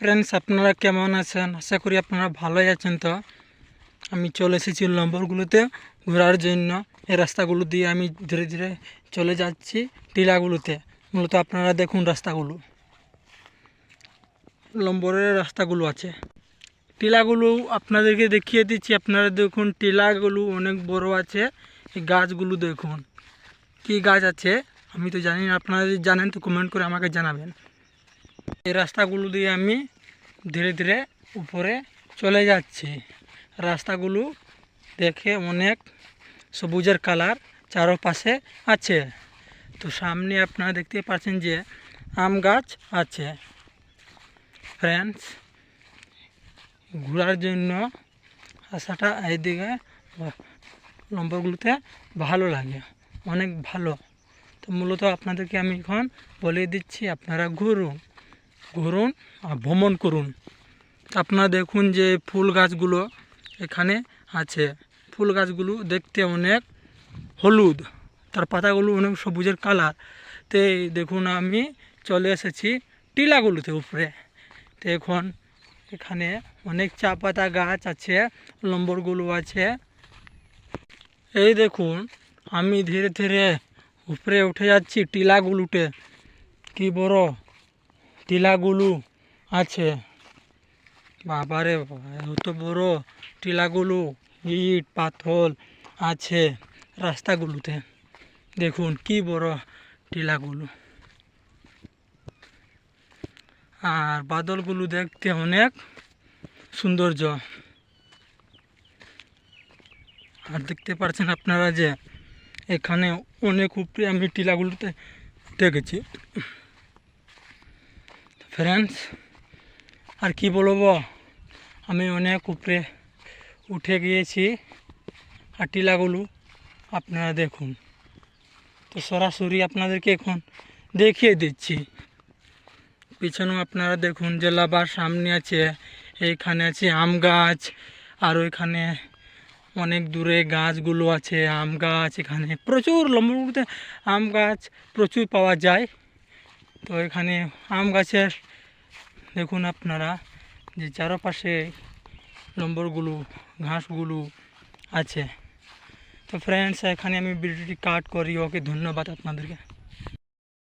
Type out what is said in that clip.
Friends আপনারা কেমন আছেন? আশা করি আপনারা ভালোই আছেন তো। আমি চলে এসেছি নম্বরগুলোতে ঘোরার জন্য। এই রাস্তাগুলো দিয়ে আমি ধীরে ধীরে চলে যাচ্ছি টিলাগুলোতে। মূলত আপনারা দেখুন রাস্তাগুলো। লম্বরের রাস্তাগুলো আছে। টিলাগুলো আপনাদেরকে দেখিয়ে দিচ্ছি। আপনারা দেখুন টিলাগুলো অনেক বড় আছে। এই গাছগুলো দেখুন। কি গাছ আছে? আমি তো জানি না। আপনারা যদি জানেন তো কমেন্ট করে আমাকে জানাবেন। এই রাস্তাগুলো দিয়ে আমি ধীরে ধীরে উপরে চলে যাচ্ছি। রাস্তাগুলো দেখে অনেক সবুজের কালার চারপাশে আছে। তো সামনে আপনারা দেখতে পাচ্ছেন যে আম গাছ আছে। ফ্রেন্ডস, ঘোরার জন্য আসাটা এইদিকে নম্বরগুলোতে ভালো লাগে, অনেক ভালো। তো মূলত আপনাদেরকে আমি এখন বলে দিচ্ছি, আপনারা ঘুরুন। ঘুরুন আর ভ্রমণ করুন। আপনারা দেখুন যে ফুল গাছগুলো এখানে আছে। ফুল গাছগুলো দেখতে অনেক হলুদ। তার পাতাগুলো অনেক সবুজের কালার। তো দেখুন আমি চলে এসেছি টিলাগুলোতে উপরে। তো এখন এখানে অনেক চা পাতা গাছ আছে, লম্বরগুলো আছে। এই দেখুন, আমি ধীরে ধীরে উপরে উঠে যাচ্ছি টিলাগুলোতে। কি বড় টিলাগুলো আছে। বাবারে বাবা, এত বড় টিলাগুলো, ইট, পাথর আছে রাস্তাগুলোতে। দেখুন কি বড় টিলাগুলো। আর বাদলগুলো দেখতে অনেক সৌন্দর্য। আর দেখতে পাচ্ছেন আপনারা যে এখানে অনেক উপরে আমি টিলাগুলোতে দেখেছি। ফ্রেন্ডস আর কি বলব? আমি অনেক উপরে উঠে গিয়েছি আর টিলাগুলো আপনারা দেখুন। তো সরাসরি আপনাদেরকে এখন দেখিয়ে দিচ্ছি। পিছনেও আপনারা দেখুন যে লাবার সামনে আছে, এইখানে আছে আম গাছ, আর ওইখানে অনেক দূরে গাছগুলো আছে, আম গাছ, এখানে প্রচুর লম্বতে আম গাছ প্রচুর পাওয়া যায়। তো এখানে আম গাছের, দেখুন আপনারা, যে চারপাশে নম্বরগুলো, ঘাসগুলো আছে। তো ফ্রেন্ডস এখানে আমি ভিডিওটি কাট করি। ওকে ধন্যবাদ আপনাদেরকে।